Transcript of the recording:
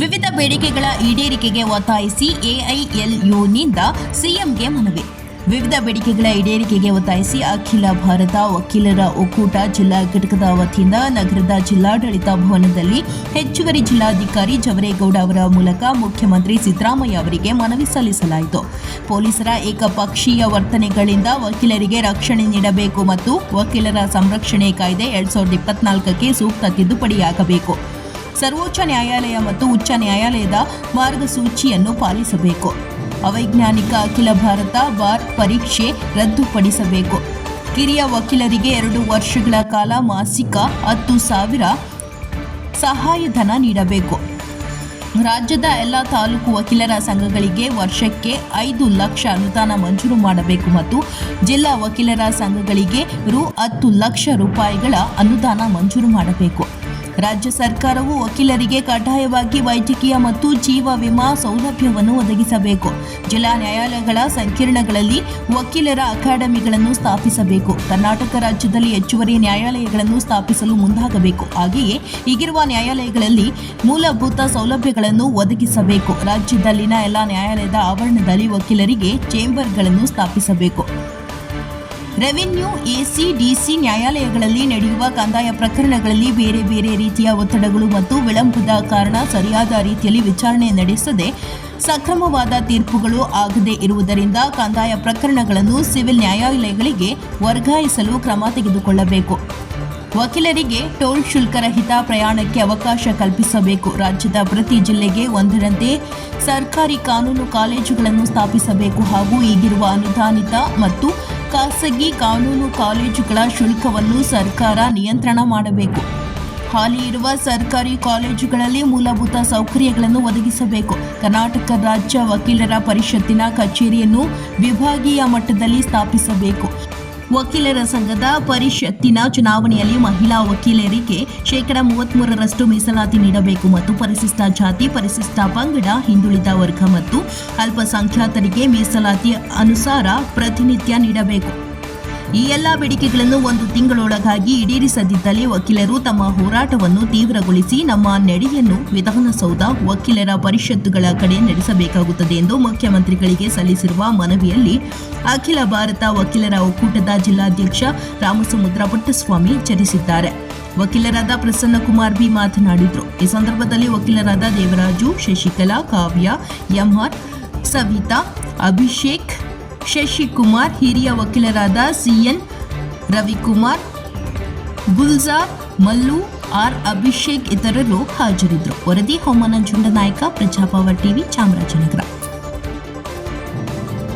ವಿವಿಧ ಬೇಡಿಕೆಗಳ ಈಡೇರಿಕೆಗೆ ಒತ್ತಾಯಿಸಿ ಎಐಎಲ್ಯುನಿಂದ ಸಿಎಂಗೆ ಮನವಿ. ವಿವಿಧ ಬೇಡಿಕೆಗಳ ಈಡೇರಿಕೆಗೆ ಒತ್ತಾಯಿಸಿ ಅಖಿಲ ಭಾರತ ವಕೀಲರ ಒಕ್ಕೂಟ ಜಿಲ್ಲಾ ಘಟಕದ ವತಿಯಿಂದ ನಗರದ ಜಿಲ್ಲಾಡಳಿತ ಭವನದಲ್ಲಿ ಹೆಚ್ಚುವರಿ ಜಿಲ್ಲಾಧಿಕಾರಿ ಜವರೇಗೌಡ ಅವರ ಮೂಲಕ ಮುಖ್ಯಮಂತ್ರಿ ಸಿದ್ದರಾಮಯ್ಯ ಅವರಿಗೆ ಮನವಿ ಸಲ್ಲಿಸಲಾಯಿತು. ಪೊಲೀಸರ ಏಕಪಕ್ಷೀಯ ವರ್ತನೆಗಳಿಂದ ವಕೀಲರಿಗೆ ರಕ್ಷಣೆ ನೀಡಬೇಕು ಮತ್ತು ವಕೀಲರ ಸಂರಕ್ಷಣೆ ಕಾಯ್ದೆ ಎರಡ್ ಸಾವಿರದ ಇಪ್ಪತ್ನಾಲ್ಕಕ್ಕೆ ಸೂಕ್ತ ತಿದ್ದುಪಡಿಯಾಗಬೇಕು. ಸರ್ವೋಚ್ಚ ನ್ಯಾಯಾಲಯ ಮತ್ತು ಉಚ್ಚ ನ್ಯಾಯಾಲಯದ ಮಾರ್ಗಸೂಚಿಯನ್ನು ಪಾಲಿಸಬೇಕು. ಅವೈಜ್ಞಾನಿಕ ಅಖಿಲ ಭಾರತ ಬಾರ್ ಪರೀಕ್ಷೆ ರದ್ದುಪಡಿಸಬೇಕು. ಕಿರಿಯ ವಕೀಲರಿಗೆ ಎರಡು ವರ್ಷಗಳ ಕಾಲ ಮಾಸಿಕ ಹತ್ತು ಸಾವಿರ ಸಹಾಯಧನ ನೀಡಬೇಕು. ರಾಜ್ಯದ ಎಲ್ಲ ತಾಲೂಕು ವಕೀಲರ ಸಂಘಗಳಿಗೆ ವರ್ಷಕ್ಕೆ ಐದು ಲಕ್ಷ ಅನುದಾನ ಮಂಜೂರು ಮಾಡಬೇಕು ಮತ್ತು ಜಿಲ್ಲಾ ವಕೀಲರ ಸಂಘಗಳಿಗೆ ರು ಹತ್ತು ಲಕ್ಷ ರೂಪಾಯಿಗಳ ಅನುದಾನ ಮಂಜೂರು ಮಾಡಬೇಕು. ರಾಜ್ಯ ಸರ್ಕಾರವು ವಕೀಲರಿಗೆ ಕಡ್ಡಾಯವಾಗಿ ವೈದ್ಯಕೀಯ ಮತ್ತು ಜೀವ ವಿಮಾ ಸೌಲಭ್ಯವನ್ನು ಒದಗಿಸಬೇಕು. ಜಿಲ್ಲಾ ನ್ಯಾಯಾಲಯಗಳ ಸಂಕೀರ್ಣಗಳಲ್ಲಿ ವಕೀಲರ ಅಕಾಡೆಮಿಗಳನ್ನು ಸ್ಥಾಪಿಸಬೇಕು. ಕರ್ನಾಟಕ ರಾಜ್ಯದಲ್ಲಿ ಹೆಚ್ಚುವರಿ ನ್ಯಾಯಾಲಯಗಳನ್ನು ಸ್ಥಾಪಿಸಲು ಮುಂದಾಗಬೇಕು. ಹಾಗೆಯೇ ಈಗಿರುವ ನ್ಯಾಯಾಲಯಗಳಲ್ಲಿ ಮೂಲಭೂತ ಸೌಲಭ್ಯಗಳನ್ನು ಒದಗಿಸಬೇಕು. ರಾಜ್ಯದಲ್ಲಿನ ಎಲ್ಲ ನ್ಯಾಯಾಲಯದ ಆವರಣದಲ್ಲಿ ವಕೀಲರಿಗೆ ಚೇಂಬರ್ಗಳನ್ನು ಸ್ಥಾಪಿಸಬೇಕು. ರೆವಿನ್ಯೂ, ಎಸಿ, ಡಿಸಿ ನ್ಯಾಯಾಲಯಗಳಲ್ಲಿ ನಡೆಯುವ ಕಂದಾಯ ಪ್ರಕರಣಗಳಲ್ಲಿ ಬೇರೆ ಬೇರೆ ರೀತಿಯ ಒತ್ತಡಗಳು ಮತ್ತು ವಿಳಂಬದ ಕಾರಣ ಸರಿಯಾದ ರೀತಿಯಲ್ಲಿ ವಿಚಾರಣೆ ನಡೆಸದೆ ಸಕ್ರಮವಾದ ತೀರ್ಪುಗಳು ಆಗದೇ ಇರುವುದರಿಂದ ಕಂದಾಯ ಪ್ರಕರಣಗಳನ್ನು ಸಿವಿಲ್ ನ್ಯಾಯಾಲಯಗಳಿಗೆ ವರ್ಗಾಯಿಸಲು ಕ್ರಮ ತೆಗೆದುಕೊಳ್ಳಬೇಕು. ವಕೀಲರಿಗೆ ಟೋಲ್ ಶುಲ್ಕರಹಿತ ಪ್ರಯಾಣಕ್ಕೆ ಅವಕಾಶ ಕಲ್ಪಿಸಬೇಕು. ರಾಜ್ಯದ ಪ್ರತಿ ಜಿಲ್ಲೆಗೆ ಒಂದರಂತೆ ಸರ್ಕಾರಿ ಕಾನೂನು ಕಾಲೇಜುಗಳನ್ನು ಸ್ಥಾಪಿಸಬೇಕು ಹಾಗೂ ಈಗಿರುವ ಅನುದಾನಿತ ಮತ್ತು ಖಾಸಗಿ ಕಾನೂನು ಕಾಲೇಜುಗಳ ಶುಲ್ಕವನ್ನು ಸರ್ಕಾರ ನಿಯಂತ್ರಣ ಮಾಡಬೇಕು. ಹಾಲಿ ಇರುವ ಸರ್ಕಾರಿ ಕಾಲೇಜುಗಳಲ್ಲಿ ಮೂಲಭೂತ ಸೌಕರ್ಯಗಳನ್ನು ಒದಗಿಸಬೇಕು. ಕರ್ನಾಟಕ ರಾಜ್ಯ ವಕೀಲರ ಪರಿಷತ್ತಿನ ಕಚೇರಿಯನ್ನು ವಿಭಾಗೀಯ ಮಟ್ಟದಲ್ಲಿ ಸ್ಥಾಪಿಸಬೇಕು. ವಕೀಲರ ಸಂಘದ ಪರಿಷತ್ತಿನ ಚುನಾವಣೆಯಲ್ಲಿ ಮಹಿಳಾ ವಕೀಲರಿಗೆ ಶೇಕಡಾ ಮೂವತ್ಮೂರರಷ್ಟು ಮೀಸಲಾತಿ ನೀಡಬೇಕು ಮತ್ತು ಪರಿಶಿಷ್ಟ ಜಾತಿ, ಪರಿಶಿಷ್ಟ ಪಂಗಡ, ಹಿಂದುಳಿದ ವರ್ಗ ಮತ್ತು ಅಲ್ಪಸಂಖ್ಯಾತರಿಗೆ ಮೀಸಲಾತಿ ಅನುಸಾರ ಪ್ರಾತಿನಿಧ್ಯ ನೀಡಬೇಕು. ಈ ಎಲ್ಲಾ ಬೇಡಿಕೆಗಳನ್ನು ಒಂದು ತಿಂಗಳೊಳಗಾಗಿ ಈಡೇರಿಸದಿದ್ದಲ್ಲಿ ವಕೀಲರು ತಮ್ಮ ಹೋರಾಟವನ್ನು ತೀವ್ರಗೊಳಿಸಿ ನಮ್ಮ ನಡೆಯನ್ನು ವಿಧಾನಸೌಧ ವಕೀಲರ ಪರಿಷತ್ತುಗಳ ಕಡೆ ನಡೆಸಬೇಕಾಗುತ್ತದೆ ಎಂದು ಮುಖ್ಯಮಂತ್ರಿಗಳಿಗೆ ಸಲ್ಲಿಸಿರುವ ಮನವಿಯಲ್ಲಿ ಅಖಿಲ ಭಾರತ ವಕೀಲರ ಒಕ್ಕೂಟದ ಜಿಲ್ಲಾಧ್ಯಕ್ಷ ರಾಮಸಮುದ್ರ ಪುಟ್ಟಸ್ವಾಮಿ ಎಚ್ಚರಿಸಿದ್ದಾರೆ ವಕೀಲರಾದ ಪ್ರಸನ್ನಕುಮಾರ್ ಬಿ ಮಾತನಾಡಿದರು. ಈ ಸಂದರ್ಭದಲ್ಲಿ ವಕೀಲರಾದ ದೇವರಾಜು ಶಶಿಕಲಾ ಕಾವ್ಯ ಎಂಆರ್ ಸವಿತಾ, ಅಭಿಷೇಕ್ ಶಶಿಕುಮಾರ್, ಹಿರಿಯ ವಕೀಲರಾದ ಸಿಎನ್ ರವಿಕುಮಾರ್ ಗುಲ್ಜಾರ್ ಮಲ್ಲು, ಆರ್. ಅಭಿಷೇಕ್ ಇತರರು ಹಾಜರಿದ್ದರು. ವರದಿ ಹೋಮನ ನಾಯಕ ಪ್ರಜಾಪವರ್ ಟಿವಿ ಚಾಮರಾಜನಗರ.